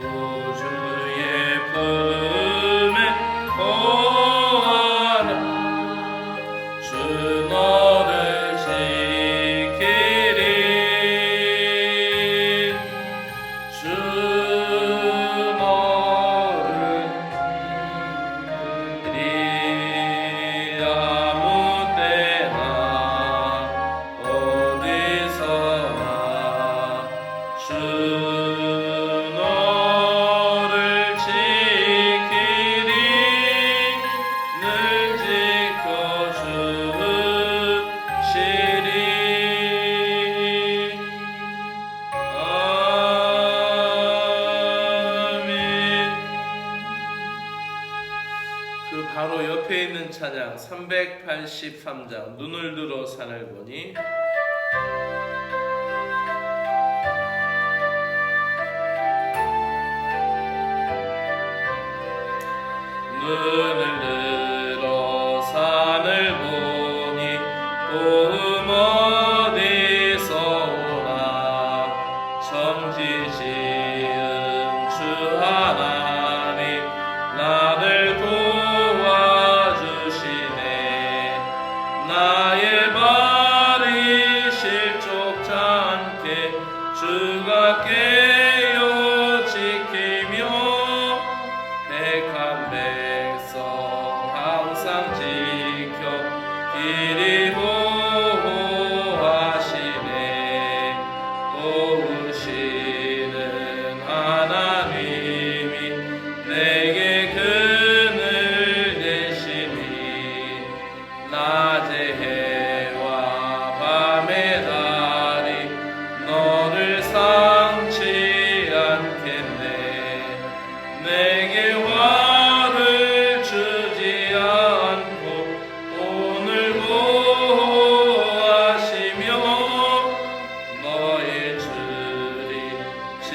구 383장 눈을 들어 산을 보니 눈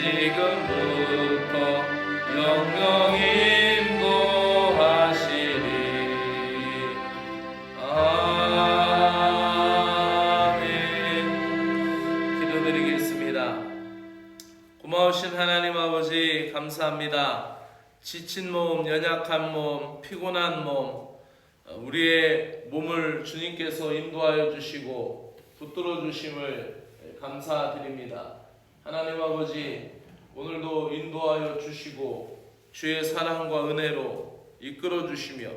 지금부터 영영 인도하시리 아멘 기도드리겠습니다 고마우신 하나님 아버지 감사합니다. 지친 몸, 연약한 몸, 피곤한 몸, 어, 우리의 몸을 주님께서 인도하여 주시고 붙들어 주심을 감사드립니다. 하나님 아버지 오늘도 인도하여 주시고 주의 사랑과 은혜로 이끌어 주시며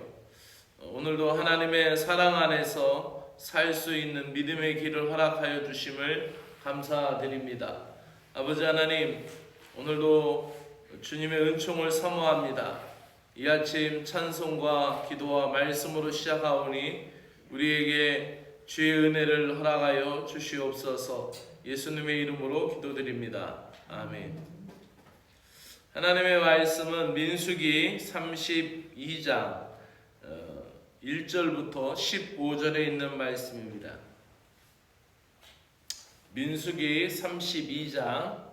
어, 오늘도 하나님의 사랑 안에서 살 수 있는 믿음의 길을 허락하여 주심을 감사드립니다. 아버지 하나님, 오늘도 주님의 은총을 사모합니다. 이 아침 찬송과 기도와 말씀으로 시작하오니 우리에게 주의 은혜를 허락하여 주시옵소서 예수님의 이름으로 기도드립니다. 아멘. 하나님의 말씀은 민수기 32장 1절부터 15절에 있는 말씀입니다. 민수기 32장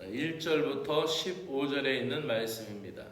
1절부터 15절에 있는 말씀입니다.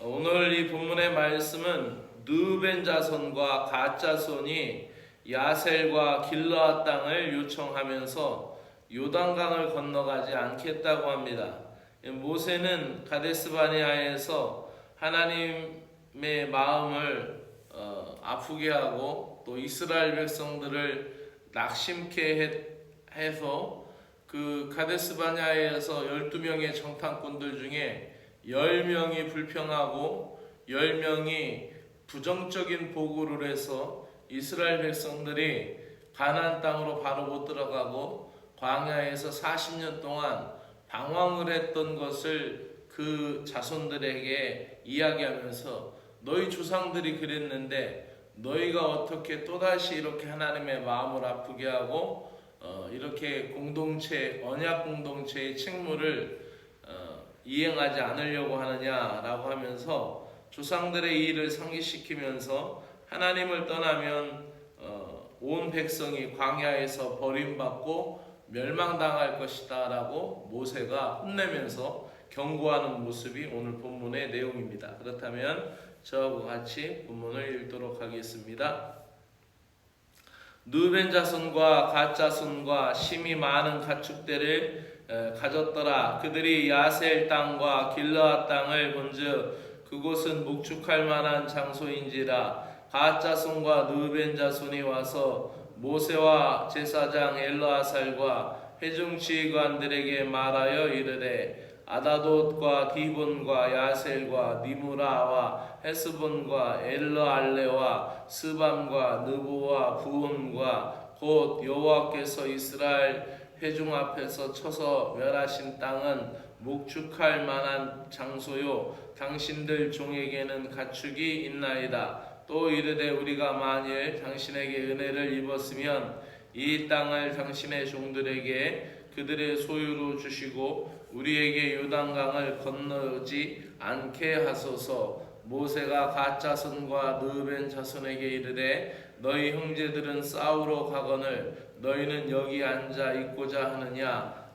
오늘 이 본문의 말씀은 느벤 자손과 갓 자손이 야셀과 길르앗 땅을 요청하면서 요단강을 건너가지 않겠다고 합니다. 모세는 가데스 바니아에서 하나님의 마음을 어, 아프게 하고 또 이스라엘 백성들을 낙심케 해- 해서 그 가데스 바니아에서 12명의 정탐꾼들 중에 10명이 불평하고 10명이 부정적인 보고를 해서 이스라엘 백성들이 가나안 땅으로 바로 못 들어가고 광야에서 40년 동안 방황을 했던 것을 그 자손들에게 이야기하면서 너희 조상들이 그랬는데 너희가 어떻게 또다시 이렇게 하나님의 마음을 아프게 하고 어, 이렇게 공동체 언약 공동체의 책무를 어, 이행하지 않으려고 하느냐라고 하면서 조상들의 일을 상기시키면서 하나님을 떠나면 어, 온 백성이 광야에서 버림받고 멸망당할 것이다라고 모세가 혼내면서 경고하는 모습이 오늘 본문의 내용입니다. 그렇다면 저하고 같이 본문을 읽도록 하겠습니다. 누벤 자손과 갓 자손과 심이 많은 가축대를 에, 가졌더라. 그들이 야셀 땅과 길르앗 땅을 본즉 그곳은 목축할 만한 장소인지라 갓 자손과 느벤 자손이 와서 모세와 제사장 엘르아살과 회중 지휘관들에게 말하여 이르되 아다돗과 디본과 야셀과 니무라와 헤스본과 엘르알레와 스밤과 느보와 부온과 곧 여호와께서 이스라엘 회중 앞에서 쳐서 멸하신 땅은 목축할 만한 장소요 당신들 종에게는 가축이 있나이다 또 이르되 우리가 만일 당신에게 은혜를 입었으면 이 땅을 당신의 종들에게 그들의 소유로 주시고 우리에게 요단강을 건너지 않게 하소서. 모세가 가짜손과 느벤 자손에게 이르되 너희 형제들은 싸우러 가거늘 너희는 여기 앉아 있고자 하느냐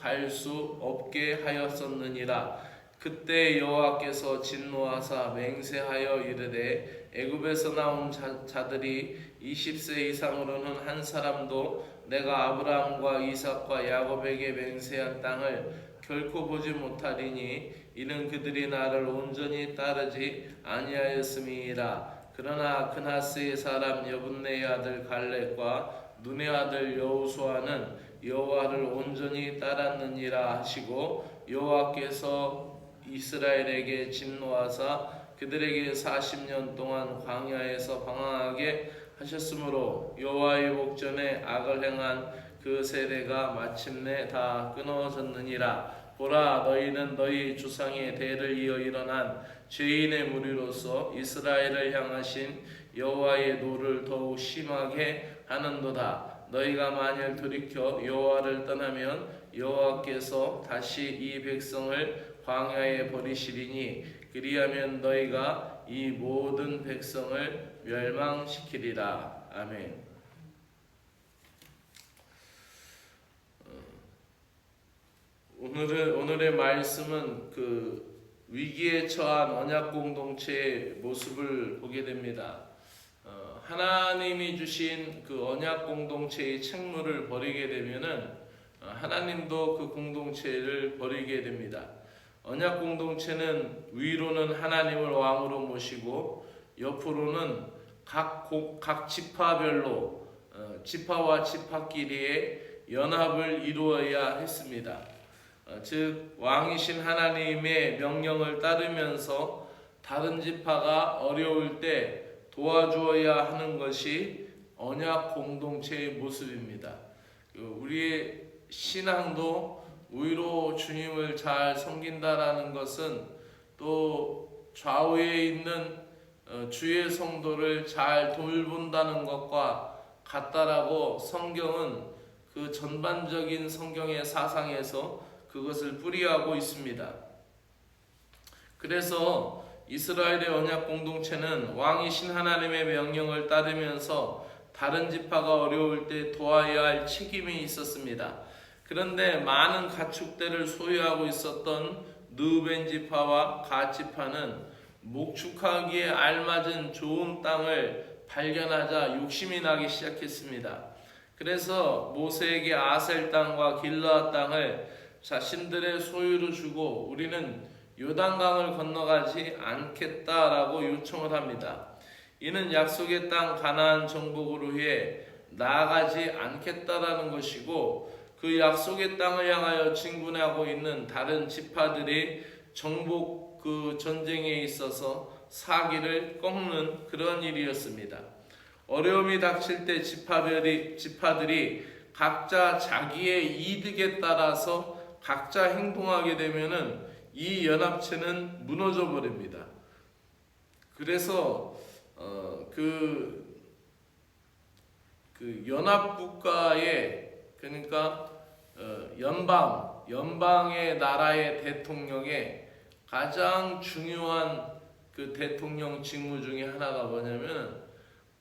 갈 수 없게 하였었느니라. 그때 여호와께서 진노하사 맹세하여 이르되 애굽에서 나온 자, 자들이 20세 이상으로는 한 사람도 내가 아브라함과 이삭과 야곱에게 맹세한 땅을 결코 보지 못하리니 이는 그들이 나를 온전히 따르지 아니하였음이니라. 그러나 그나스의 사람 여분네의 아들 갈렙과 눈의 아들 여호수아는 여호와를 온전히 따랐느니라 하시고 여호와께서 이스라엘에게 진노하사 그들에게 40년 동안 광야에서 방황하게 하셨으므로 여호와의 목전에 악을 행한 그 세대가 마침내 다 끊어졌느니라. 보라 너희는 너희 주상의 대를 이어 일어난 죄인의 무리로서 이스라엘을 향하신 여호와의 노를 더욱 심하게 하는도다 너희가 만일 돌이켜 여호와를 떠나면 여호와께서 다시 이 백성을 광야에 버리시리니 그리하면 너희가 이 모든 백성을 멸망시키리라 아멘. 어, 오늘의 오늘의 말씀은 그 위기에 처한 언약 공동체의 모습을 보게 됩니다. 어, 하나님이 주신 그 언약 공동체의 책무를 버리게 되면은 어, 하나님도 그 공동체를 버리게 됩니다. 언약 공동체는 위로는 하나님을 왕으로 모시고 옆으로는 각, 고, 각 지파별로 어, 지파와 지파끼리의 연합을 이루어야 했습니다. 어, 즉 왕이신 하나님의 명령을 따르면서 다른 지파가 어려울 때 도와주어야 하는 것이 언약 공동체의 모습입니다. 그 우리의 신앙도 의로 주님을 잘 섬긴다라는 것은 또 좌우에 있는 어, 주의 성도를 잘 돌본다는 것과 같다라고 성경은 그 전반적인 성경의 사상에서 그것을 뿌리하고 있습니다. 그래서 이스라엘의 언약 공동체는 왕이신 하나님의 명령을 따르면서 다른 지파가 어려울 때 도와야 할 책임이 있었습니다. 그런데 많은 가축대를 소유하고 있었던 느벤 지파와 가 지파는 목축하기에 알맞은 좋은 땅을 발견하자 욕심이 나기 시작했습니다. 그래서 모세에게 아셀 땅과 길르앗 땅을 자신들의 소유로 주고 우리는 요단강을 건너가지 않겠다라고 요청을 합니다. 이는 약속의 땅 가나안 정복으로 위해 나아가지 않겠다라는 것이고 그 약속의 땅을 향하여 진군하고 있는 다른 지파들이 정복 그 전쟁에 있어서 사기를 꺾는 그런 일이었습니다. 어려움이 닥칠 때 지파들이, 지파들이 각자 자기의 이득에 따라서 각자 행동하게 되면은 이 연합체는 무너져 버립니다. 그래서 어, 그, 그 연합 국가의 그러니까 어, 연방 연방의 나라의 대통령의 가장 중요한 그 대통령 직무 중에 하나가 뭐냐면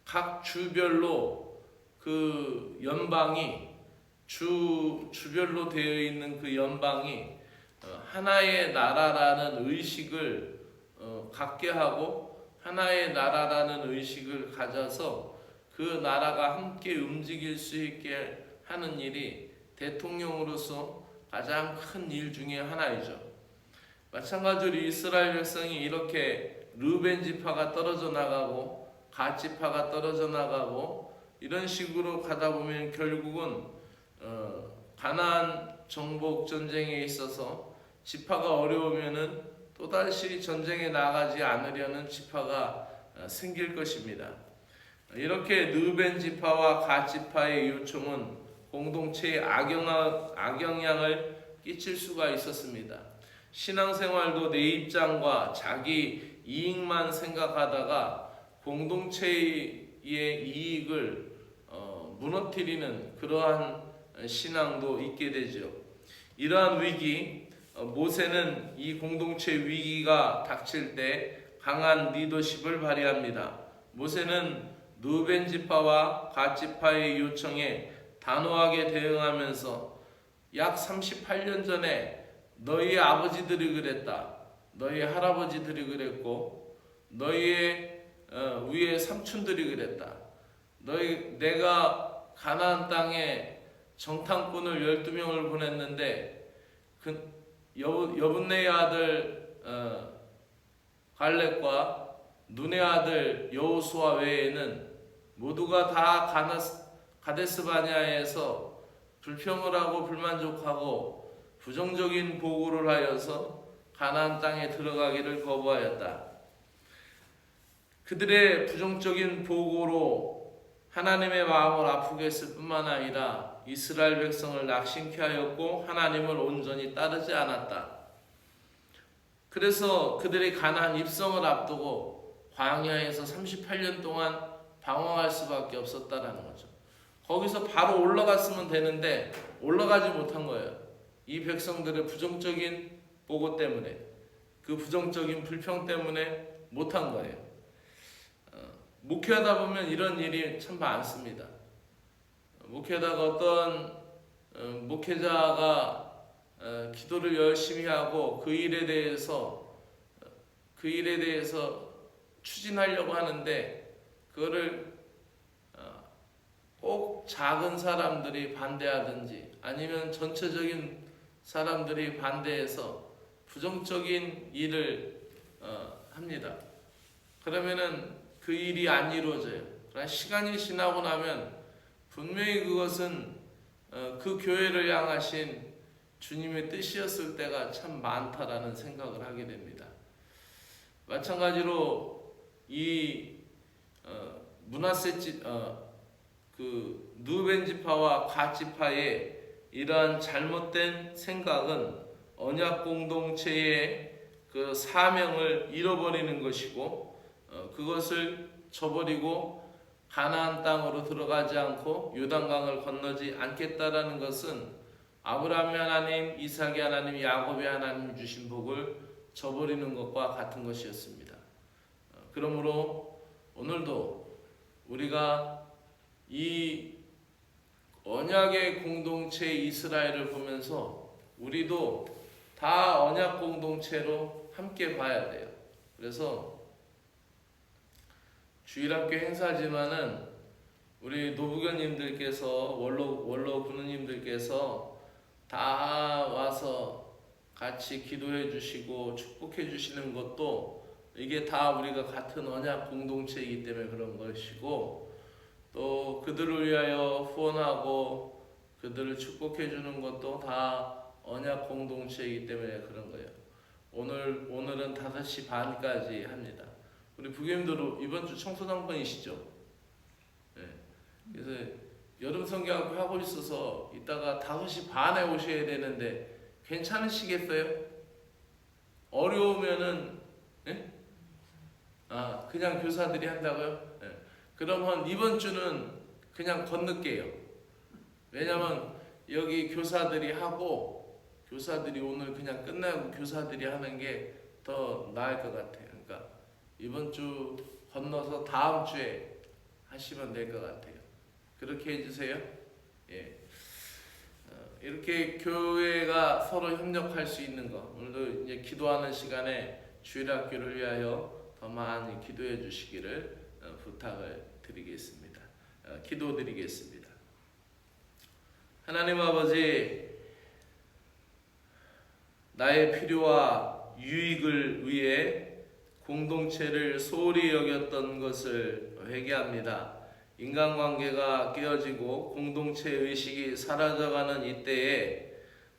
각 주별로 그 연방이 주 주별로 되어 있는 그 연방이 어, 하나의 나라라는 의식을 어, 갖게 하고 하나의 나라라는 의식을 가져서 그 나라가 함께 움직일 수 있게 하는 일이 대통령으로서 가장 큰 일 중에 하나이죠. 마찬가지로 이스라엘 백성이 이렇게 르벤 지파가 떨어져 나가고 갓 지파가 떨어져 나가고 이런 식으로 가다 보면 결국은 어, 가나안 정복 전쟁에 있어서 지파가 어려우면은 또 다시 전쟁에 나가지 않으려는 지파가 어, 생길 것입니다. 이렇게 르벤 지파와 갓 지파의 요청은 공동체에 악영향, 악영향 을 끼칠 수가 있었습니다. 신앙생활도 내 입장과 자기 이익만 생각하다가 공동체의 이익을 어, 무너뜨리는 그러한 신앙도 있게 되죠. 이러한 위기, 어, 모세는 이 공동체 위기가 닥칠 때 강한 리더십을 발휘합니다. 모세는 누벤 지파와 갓 지파의 요청에 단호하게 대응하면서 약 38년 전에 너희 아버지들이 그랬다. 너희 할아버지들이 그랬고 너희의 어, 위에 삼촌들이 그랬다. 너희 내가 가나안 땅에 정탐꾼을 12명을 보냈는데 그 여, 여분네의 아들 어, 갈렙과 눈의 아들 여호수아 외에는 모두가 다 가데스 바냐에서 불평을 하고 불만족하고 부정적인 보고를 하여서 가나안 땅에 들어가기를 거부하였다. 그들의 부정적인 보고로 하나님의 마음을 아프게 했을 뿐만 아니라 이스라엘 백성을 낙심케 하였고 하나님을 온전히 따르지 않았다. 그래서 그들이 가나안 입성을 앞두고 광야에서 38년 동안 방황할 수밖에 없었다라는 거죠. 거기서 바로 올라갔으면 되는데 올라가지 못한 거예요. 이 백성들의 부정적인 보고 때문에 그 부정적인 불평 때문에 못한 거예요. 어, 목회하다 보면 이런 일이 참 많습니다. 목회하다가 어떤 어, 목회자가 어, 기도를 열심히 하고 그 일에 대해서 그 일에 대해서 추진하려고 하는데 그거를 어, 꼭 작은 사람들이 반대하든지 아니면 전체적인 사람들이 반대해서 부정적인 일을 어, 합니다. 그러면은 그 일이 안 이루어져요. 그러나 시간이 지나고 나면 분명히 그것은 어, 그 교회를 향하신 주님의 뜻이었을 때가 참 많다라는 생각을 하게 됩니다. 마찬가지로 이 어, 문하세 지, 어, 그 누벤 지파와 가 지파의 이러한 잘못된 생각은 언약 공동체의 그 사명을 잃어버리는 것이고 어, 그것을 저버리고 가나안 땅으로 들어가지 않고 요단강을 건너지 않겠다라는 것은 아브라함의 하나님, 이삭의 하나님, 야곱의 하나님 주신 복을 저버리는 것과 같은 것이었습니다. 어, 그러므로 오늘도 우리가 이 언약의 공동체 이스라엘을 보면서 우리도 다 언약 공동체로 함께 봐야 돼요. 그래서 주일학교 행사지만은 우리 노부견님들께서 원로 원로 군우님들께서 다 와서 같이 기도해 주시고 축복해 주시는 것도 이게 다 우리가 같은 언약 공동체이기 때문에 그런 것이고 또 그들을 위하여 후원하고 그들을 축복해 주는 것도 다 언약 공동체이기 때문에 그런 거예요. 오늘 오늘은 5시 반까지 합니다. 우리 부교님들 이번 주 청소당번이시죠? 네. 그래서 여름 성경학교 하고 있어서 이따가 5시 반에 오셔야 되는데 괜찮으시겠어요? 어려우면은 네? 아 그냥 교사들이 한다고요? 네. 그러면 이번 주는 그냥 건너게요. 왜냐면 여기 교사들이 하고 교사들이 오늘 그냥 끝나고 교사들이 하는 게 더 나을 것 같아요. 이번 주 건너서 다음 주에 하시면 될 것 같아요. 그렇게 해주세요. 예. 어, 이렇게 교회가 서로 협력할 수 있는 거 오늘도 이제 기도하는 시간에 주일학교를 위하여 더 많이 기도해 주시기를 어, 부탁을 드리겠습니다. 어, 기도드리겠습니다. 하나님 아버지 나의 필요와 유익을 위해 공동체를 소홀히 여겼던 것을 회개합니다. 인간관계가 깨어지고 공동체 의식이 사라져가는 이때에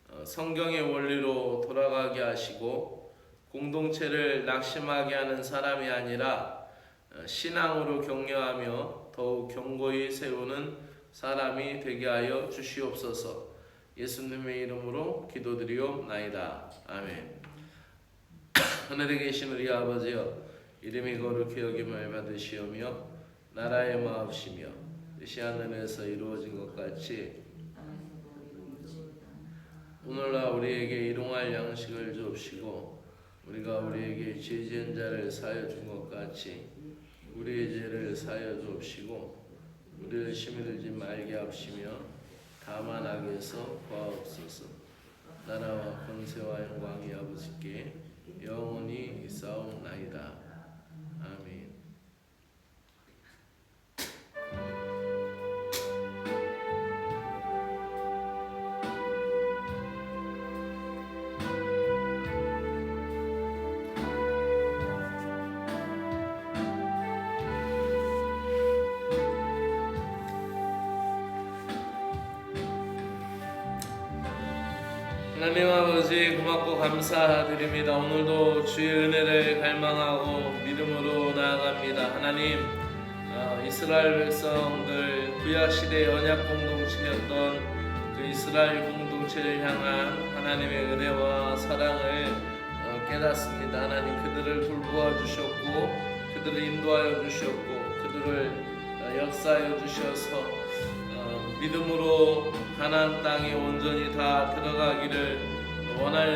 어, 성경의 원리로 돌아가게 하시고 공동체를 낙심하게 하는 사람이 아니라 어, 신앙으로 격려하며 더욱 견고히 세우는 사람이 되게 하여 주시옵소서. 예수님의 이름으로 기도드리옵나이다. 아멘. 하늘에 계신 우리 아버지여 이름이 거룩히 여김을 받으시오며 나라의 마옵시며 뜻이 하늘에서 이루어진 것 같이 오늘날 우리에게 일용할 양식을 주옵시고 우리가 우리에게 죄 지은 자를 사여 준 것 같이 우리의 죄를 사여 주옵시고 우리를 심히 들지 말게 하옵시며 다만 악에서 구하옵소서. 나라와 권세와 영광이 아버지께 영원히 있사옵나이다. 아멘 하나님 아버지 고맙고 감사드립니다. 오늘도 주의 은혜를 갈망하고 믿음으로 나아갑니다. 하나님 어, 이스라엘 백성들 구약 시대 언약 공동체였던 그 이스라엘 공동체를 향한 하나님의 은혜와 사랑을 어, 깨닫습니다. 하나님 그들을 돌보아 주셨고 그들을 인도하여 주셨고 그들을 어, 역사하여 주셔서 어, 믿음으로 가나안 땅에 온전히 다 들어가기를 원하여